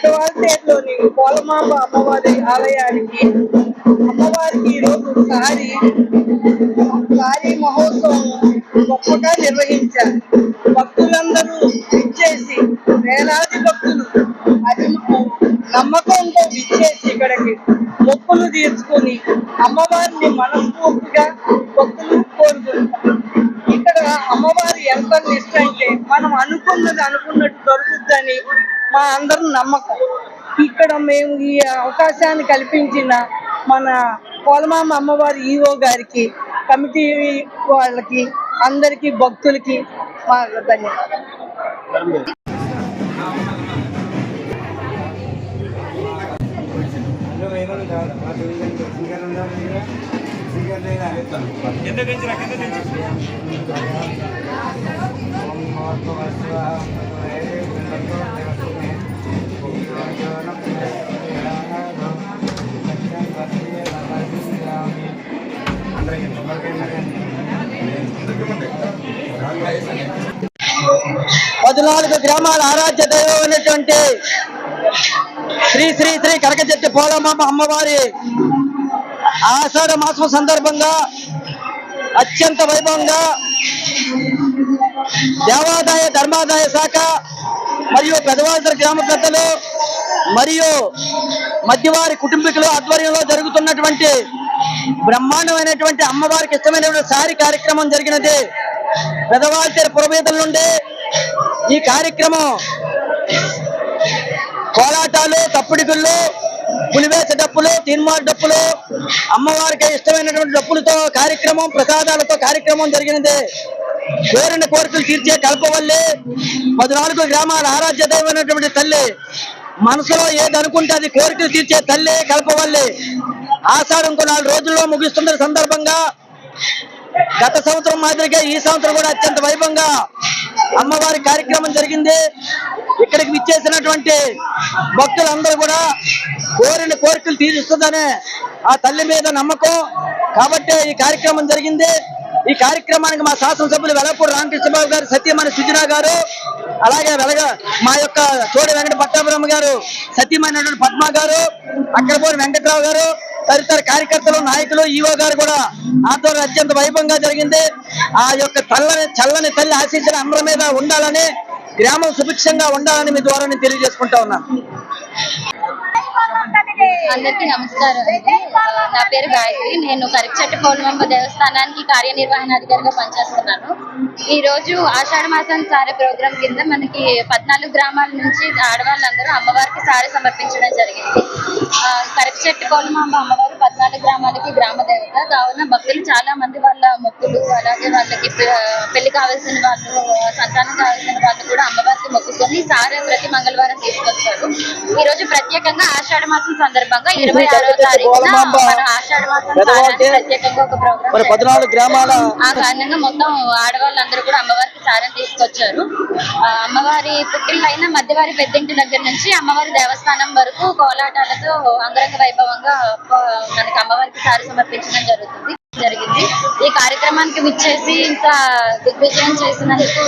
పెదవారిలోని పోలమాంబ అమ్మవారి ఆలయానికి అమ్మవారికి ఈరోజు సారి సారీ మహోత్సవం గొప్పగా నిర్వహించారు. భక్తులందరూ విచ్చేసి వేలాది భక్తులు అది నమ్మకంతో విచ్చేసి ఇక్కడికి మొక్కులు తీర్చుకొని అమ్మవారిని మనస్ఫూర్తిగా భక్తులు కోరుకుంటారు ఇక్కడ అమ్మవారి ఎంత నిష్ట అంటే మనం అనుకున్నది అనుకున్నట్టు దొరుకుద్దని మా అందరి నమ్మకం. ఇక్కడ మేము ఈ అవకాశాన్ని కల్పించిన మన కోలమామ అమ్మవారి ఈఓ గారికి కమిటీ వాళ్ళకి అందరికీ భక్తులకి మా ధన్యవాదాలు. పద్నాలుగు గ్రామాల ఆరాధ్య దైవం అయినటువంటి శ్రీ శ్రీ శ్రీ కరకచెట్టి పోలమ్మ అమ్మవారి ఆషాఢ మాసం సందర్భంగా అత్యంత వైభవంగా దేవాదాయ ధర్మాదాయ శాఖ మరియు పెదవాల్తర గ్రామ పెద్దలు మరియు మధ్యవారి కుటుంబీకుల ఆధ్వర్యంలో జరుగుతున్నటువంటి బ్రహ్మాండమైనటువంటి అమ్మవారికి ఇష్టమైనటువంటి సారి కార్యక్రమం జరిగినది. పెదవాల్చేరు పురమీదల నుండి ఈ కార్యక్రమం కోలాటాలు తప్పుడిగుళ్ళు పులివేస డప్పులు తీన్మార్ డప్పులు అమ్మవారికి ఇష్టమైనటువంటి డప్పులతో కార్యక్రమం ప్రసాదాలతో కార్యక్రమం జరిగినది. కోరిన కోరికలు తీర్చే కల్పవల్లి పద్నాలుగు గ్రామాల ఆరాధ్య దైవమైనటువంటి తల్లి మనసులో ఏది అనుకుంటే అది కోరికలు తీర్చే తల్లి కల్పవల్లి. ఆషాఢం నాలుగు రోజుల్లో ముగిస్తున్న సందర్భంగా గత సంవత్సరం మాదిరిగా ఈ సంవత్సరం కూడా అత్యంత వైభవంగా అమ్మవారి కార్యక్రమం జరిగింది. ఇక్కడికి విచ్చేసినటువంటి భక్తులందరూ కూడా కోరిన కోరికలు తీరుస్తుందనే ఆ తల్లి మీద నమ్మకం. కాబట్టి ఈ కార్యక్రమం జరిగింది. ఈ కార్యక్రమానికి మా శాసనసభ్యులు వెలపూడి రామకృష్ణబాబు గారు సత్యమణి సుజనా గారు అలాగే వెలగ మా యొక్క చోడి వెంకట పట్టాపురమ్మ గారు సత్యమైనటువంటి పద్మ గారు అక్కడపోని వెంకట్రావు గారు తదితర కార్యకర్తలు నాయకులు ఈవో గారు కూడా ఆధ్వర్యం అత్యంత వైభవంగా జరిగింది. ఆ యొక్క చల్లని చల్లని తల్లి ఆశించిన అందరి మీద ఉండాలని గ్రామం సుభిక్షంగా ఉండాలని మీ ద్వారా నేను తెలియజేసుకుంటా ఉన్నాను. అందరికీ నమస్కారం నా పేరు గాయత్రి. నేను కరిచెట్టు పౌర్ణమ్మ దేవస్థానానికి కార్యనిర్వహణాధికారిగా పనిచేస్తున్నాను. ఈ రోజు ఆషాఢ మాసం సారే ప్రోగ్రాం కింద మనకి పద్నాలుగు గ్రామాల నుంచి ఆడవాళ్ళందరూ అమ్మవారికి సారే సమర్పించడం జరిగింది. ఆ, మా అమ్మవారు పద్నాలుగు గ్రామాలకి గ్రామ దేవత. కావున భక్తులు చాలా మంది వాళ్ళ మొక్కులు అలాగే వాళ్ళకి పెళ్ళి కావాల్సిన వాళ్ళు సంతానం కావాల్సిన వాళ్ళు కూడా అమ్మవారికి సారే ప్రతి మంగళవారం తీసుకొస్తారు ఈ రోజు ప్రత్యేకంగా ఆషాఢ మాసం సందర్భంగా ఇరవై ఆరో తారీఖున మన ఆషాఢ మాసం ప్రత్యేకంగా ఒక ప్రోగ్రామ్ ఆ కారణంగా మొత్తం ఆడవాళ్ళందరూ కూడా అమ్మవారికి సారం తీసుకొచ్చారు. అమ్మవారి పుట్టిల్లైన మధ్యవారి పెద్దింటి దగ్గర నుంచి అమ్మవారి దేవస్థానం వరకు కోలాటాలతో అంగరంగ వైభవంగా మనకి అమ్మవారికి సారి సమర్పించడం జరుగుతుంది. కార్యక్రమానికి విచ్చేసి ఇంత దిగ్విజయం చేసినందుకు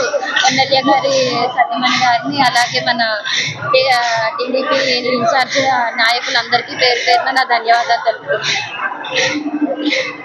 ఎమ్మెల్యే గారి సత్యమణి గారిని అలాగే మన టీడీపీ ఇన్ఛార్జ్ నాయకులందరికీ పేరు పేరున నా ధన్యవాదాలు తెలుపుతున్నాను